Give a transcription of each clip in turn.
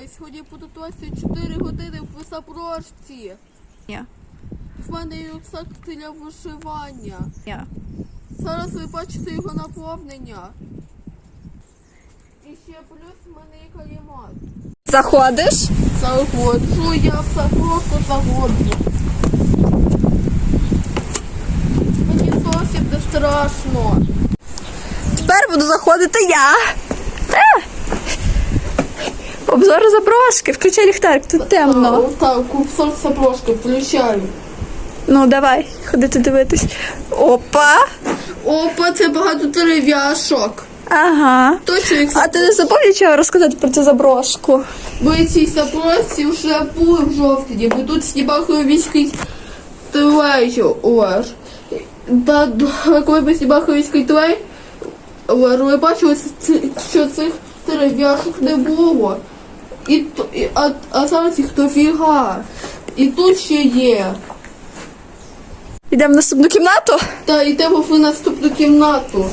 Юра, сьогодні буду 24 години в Запорожці. Ні. В мене є рюкзак для вишивання. Ні. Зараз ви бачите його наповнення. І ще плюс в мене є калімат. Заходиш? Заходжу, я все просто заходжу. Мені зовсім не страшно. Тепер буду заходити я. Обзор заброшки. Включай ліхтарик, тут темно. Так, купсор сапожки, включаю. Ну, давай, ходити дивитись. Опа. Опа, це багато дерев'яшок. Ага. Точно їх А ти не забув нічого розказати про цю заброшку? Ми ці запросі вже були в жовтні, бо тут знімали військовий трейлер. Та коли ми знімали військовий трейлер, ми бачили, що цих дерев'яшок не було. І, і- а, а зараз їх дофіга. І тут ще є. Йдемо в наступну кімнату. Та йдемо в наступну кімнату.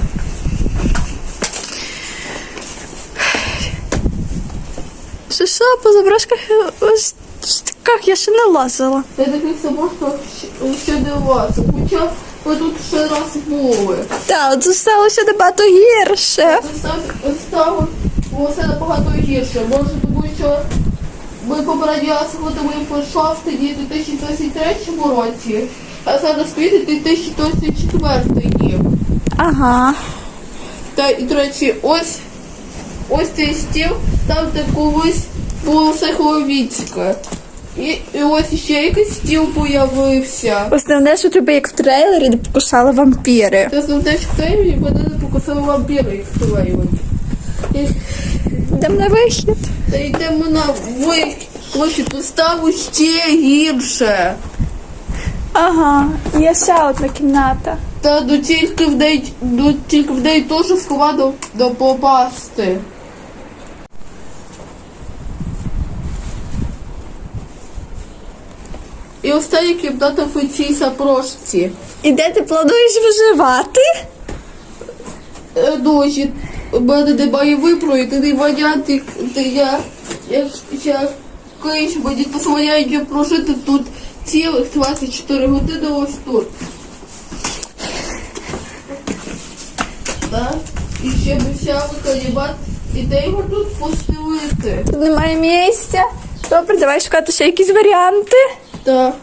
Що що, по заброшках е, ось таких я ще не лазила. Я таких собак ще не лазив. Хоча ми тут ще раз були. Та, тут сталося набагато гірше. стало було все набагато гірше. Може, що ми попередньо раз ходили в шостині у 2023 році, а зараз прийде 2024. Ага. Та і, до речі, ось ось цей стіл, там де колись було Саховіцьке. І, і ось ще якийсь стіл появився. Основне, що тебе як в трейлері де покусали вампіри. Це теж в темі мене не покусали вампіри, як в трейлері. Йдемо на вихід. Та йдемо на вихід. Ось тут стало ще гірше. Ага, є ще одна кімната. Та ну тільки в неї, ну, тільки в неї теж складно до попасти. І остання кімната в цій запрошці. І де ти плануєш виживати? Е, У мене єдиний варіант, як- де я, як я колись мені дозволяють прожити тут цілих 24 години ось тут. Так? І ще ми взяли калібат, і де його тут постелити. Тут немає місця. Добре, давай шукати ще якісь варіанти. Так.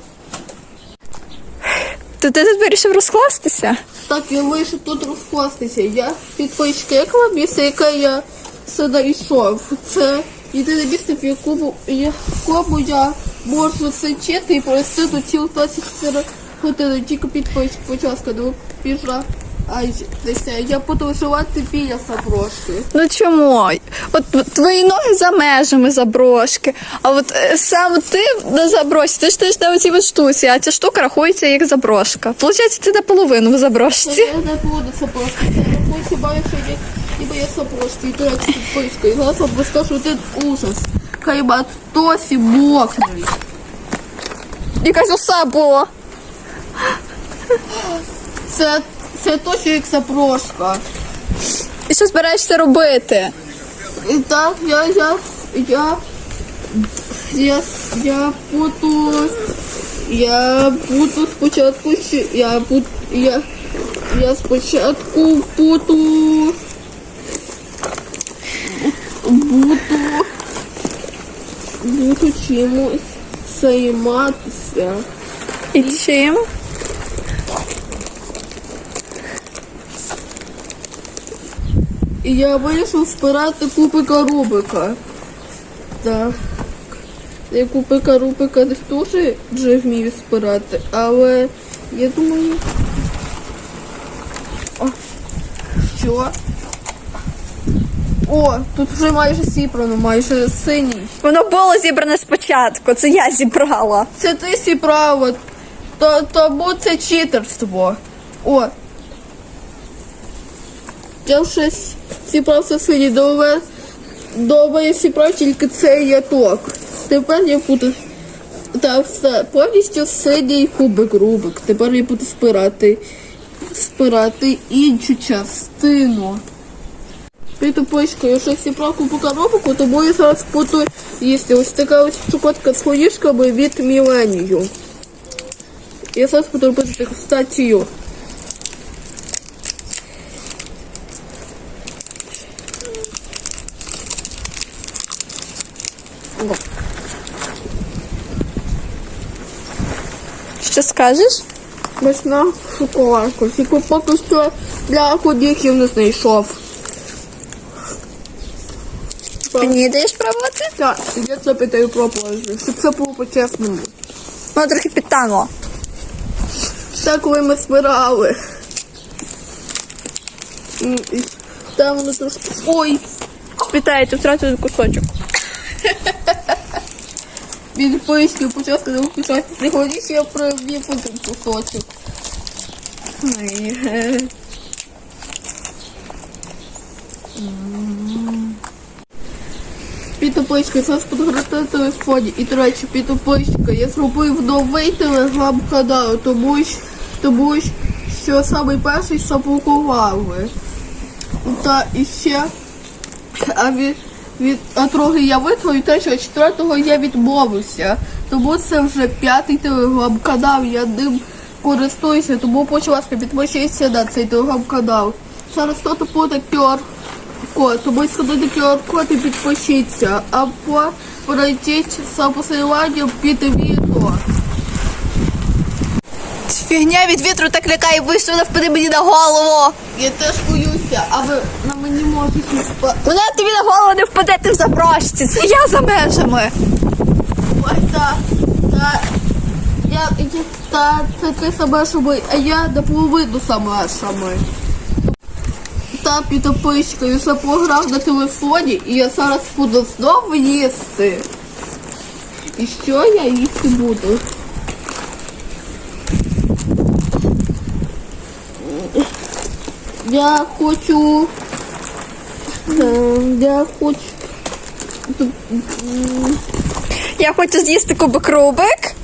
То ти тут вирішив розкластися? Так, я вийшов тут розкластися. Я підпочкекла місце, яке я знайшов. Це єдине місце, в якому якому я можу сидіти і провести до цілу 24 години. Тільки підпочка, будь ласка, до піжа. Ай, десь я буду виживати біля заброшки. Ну чому? От твої ноги за межами заброшки, а от е, сам ти на заброшці, ти ж ти ж на оцій от штуці, а ця штука рахується як заброшка. Получається, ти наполовину в заброшці. я не буду заброшки. Як ніби я заброшки. І так підпочка. І зараз вам розкажу один ужас. Кайбат досі мокрий. Якась оса була. Це, це точно як запрошка. І що збираєшся робити? І так, я, я, я, я, я буду, я буду спочатку, я буду, я, я спочатку буду, буду, буду чимось займатися. І чим? І я вирішив збирати кубика Рубика. Так. Я кубика Рубика не дуже вже вмію збирати, але я думаю. О, що? О, тут вже майже зібрано, майже синій. Воно було зібране спочатку, це я зібрала. Це ти зібрала, то, тому це читерство. О. Я вже с- зібрав все синій, добре, добре я зібрав тільки цей яток. Тепер я буду та все, повністю синій кубик Рубик. Тепер я буду спирати, спирати іншу частину. підпискою, що всі правку по коробку, тому я зараз буду їсти. Ось така ось чокотка з горішками від Міленію. Я зараз буду робити таку Що скажеш? Смачна шоколадка. Тільки поки що для ходіхів не знайшов. Мені даєш пробувати? Так, я це питаю пробувати, щоб це було по-чесному. Воно трохи підтануло. Це коли ми збирали. Там воно трошки. Ой! Вітаю, ти втратив кусочок. Від пишки почав сказав кусочок. Приходиш, я провів один кусочок. Ой, е. Підопичка, це телефоні. І, до речі, підопичка, я зробив новий телеграм-канал, тому, що- тому що самий перший заблокували. Та і ще а від, від а трохи я витворю те, що четвертого я відмовився. Тому це вже п'ятий телеграм-канал, я ним користуюся, тому будь ласка, підпишіться на цей телеграм-канал. Зараз тут буде QR-код, тому сходите QR-код і підпишіться. Або пройдіть за посиланням під відео. Фігня від вітру так лякає, вона впаде мені на голову. Я теж боюся, а ви на мені можете спати. Вона тобі на голову не впаде, ти в заброшці. Це я за межами. Ой, та, та, я, я, та, це ти саме шами, а я наполовину сама шами. Та підопичкою я пограв на телефоні, і я зараз буду знову їсти. І що я їсти буду? Я хочу... е, Я хочу... Я хочу з'їсти кубик Рубик.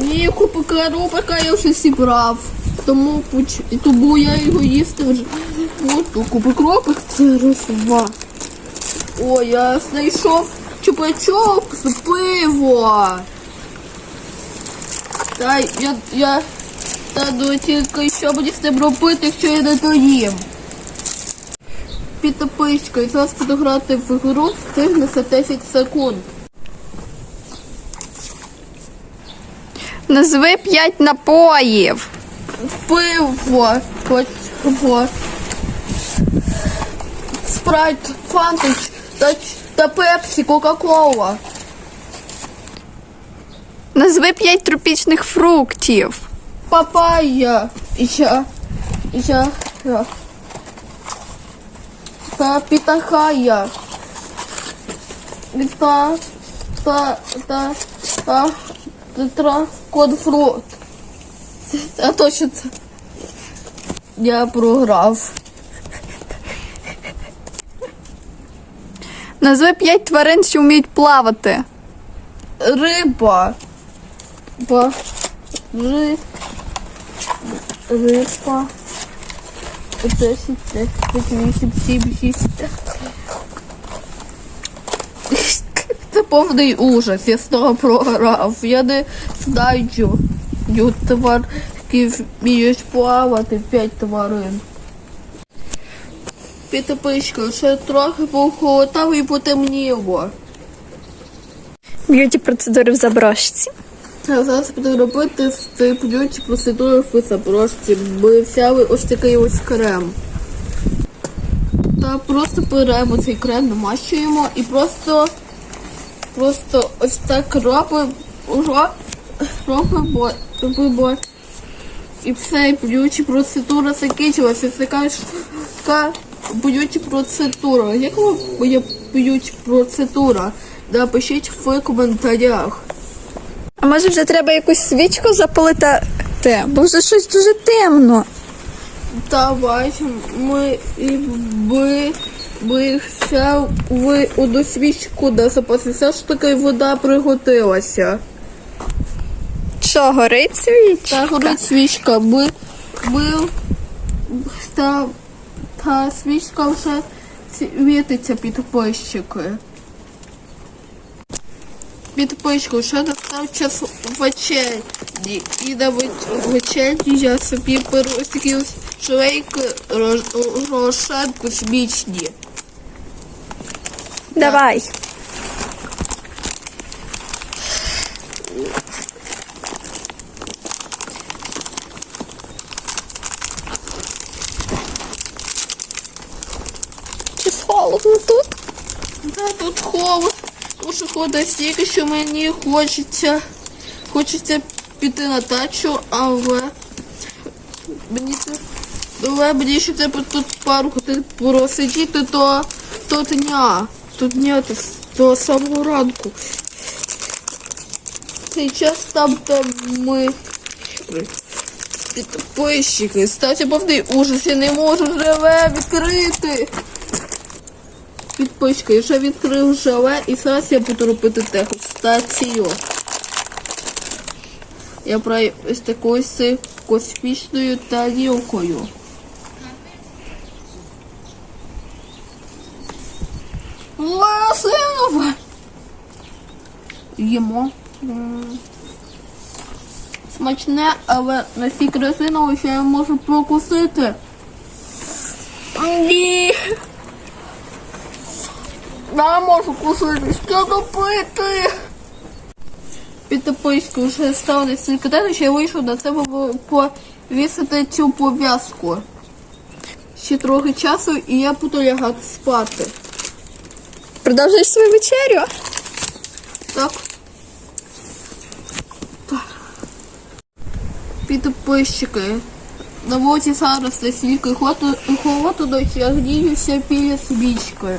Ні, купу коробика я вже зібрав. Тому, тому я його їсти вже. От купу коробик це розва. О, я знайшов чупачок з пиво. Та я, я та ну тільки що мені з ним робити, якщо я не доїм. Підопичкою, зараз буду грати в гру, встигне за 10 секунд. Назви п'ять напоїв. пиво, пиво, спрайт, фантич та, та пепсі, кока-кола. Назви п'ять тропічних фруктів. Папайя, я. Та питахая. Та, та, та, та, та, кодфрут. А то що це? Я програв. Назви п'ять тварин, що вміють плавати. Риба. Ба. Ри. Риба. 10, 10, 8, 7, 6. Це повний ужас, я знову програв. Я не знаю, ю твар, які вміють плавати, 5 тварин. Підпичка, ще трохи похолодав і потемніло. Б'юті процедури в заброшці. Я зараз буду робити стиплючі процедури в запрошці. Ми взяли ось такий ось крем. Та просто беремо цей крем, намащуємо і просто, просто ось так робимо, ро- робимо, робимо. І все, б'ючі процедура закінчилася. Це така ж процедура. Як вам моя б'ючі процедура? Напишіть в коментарях. А може вже треба якусь свічку запалити? Бо вже щось дуже темно. Давай, ми би, би ще ви одну свічку де запаси. Все ж таки вода приготилася. Що, горить свічка? Та горить свічка, ми, ми та, та свічка вже світиться під підписчики. Підписчику, що настав час вечері. І на вечері я собі смічні. шлейки рош- рошен. Давай. Чи холодно тут? Да, тут холод. Що стільки, що мені хочеться. Хочеться піти на дачу, але мені це. Але мені ще треба тут пару годин просидіти до, до дня. До дня до, до самого ранку. Цей час там, де ми підписчики. Ставте повний ужас, я не можу живе відкрити. Підписчики, вже відкрив желе і зараз я буду робити дегустацію. Я браю ось такою ось космічною тарілкою. Ласинова! Їмо. Смачне, але настільки резинове, що я можу прокусити. Ні. Я можу кусити, що робити. Підтопиську вже став на свій катер, що я вийшов на себе повісити цю пов'язку. Ще трохи часу і я буду лягати спати. Продовжуєш свою вечерю? Так. Так. Підписчики. На вулиці зараз настільки холодно, холодно, що я гріюся біля свічки.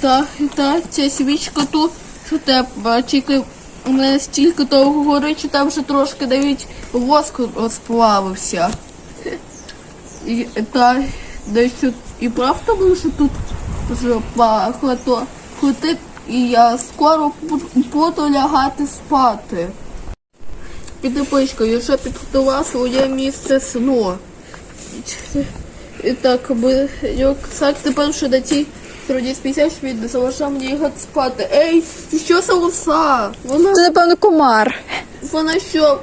Так, так, ця свічка тут що тепла, тільки у мене стільки довго горить, що там вже трошки навіть воск розплавився. І, та, дещо і правда було, що тут вже багато хватить, і я скоро буду- лягати спати. Підопичка, я вже підготувала своє місце сну. І так, аби як тепер вже на тій стороні спійся, що він заважав мені лягати спати. Ей, ти що за лоса? Вона Це, напевно, комар. вона що,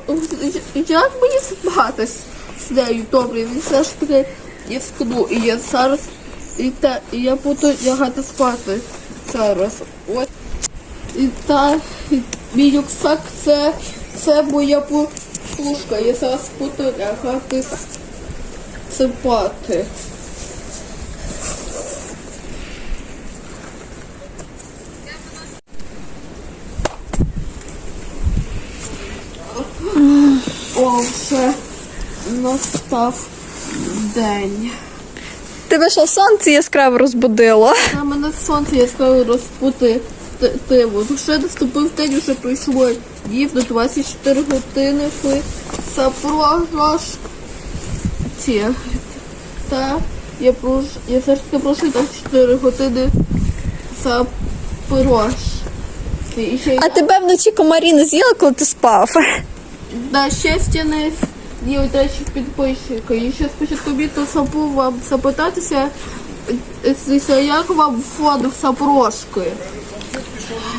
як мені спати з, з нею? Добре, він все ж таки я скну, і я зараз і та і я буду лягати спати зараз. От і та і мій рюкзак це, це моя пушка. Я зараз буду лягати с- спати. О, вже настав день. Тебе що сонце яскраво розбудило? На мене сонце яскраво розпутило. Вже наступив день, вже пройшло рівно 24 години ви запрограш. Ці. Та я прош... я все ж таки пройшли 24 години за пирож. І ще А тебе вночі комарі не з'їли, коли ти спав? На щастя, не до речі, підписчика. І ще спочатку відео забув вам запитатися, е, е, як вам входив запрошки.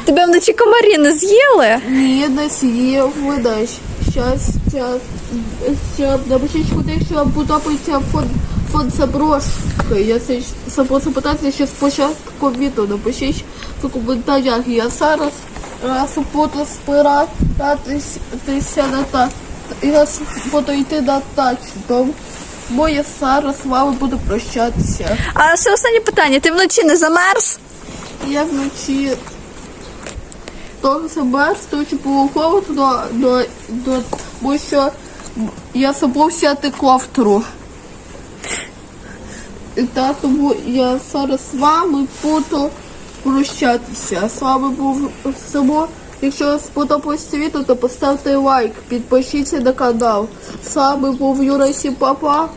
Тебе вночі комарі не з'їли? Ні, не сіє видач. Щастя, щоб напишіть куди, якщо вам подобається фон, фон. Я це запитатися ще спочатку відео. Напишіть в коментарях. Я зараз раз буду спиратися на та. Раз буду йти на тачу. Тому я зараз з вами буду прощатися. А ще останнє питання: ти вночі не замерз? Я вночі трохи себе стою було холодно, до, до, бо що я забув сяти кофтру. І так, тому я зараз з вами буду прощатися. З вами був само. Якщо сподобалось відео, то поставте лайк, підпишіться на канал. З вами був Юра Сіпапа.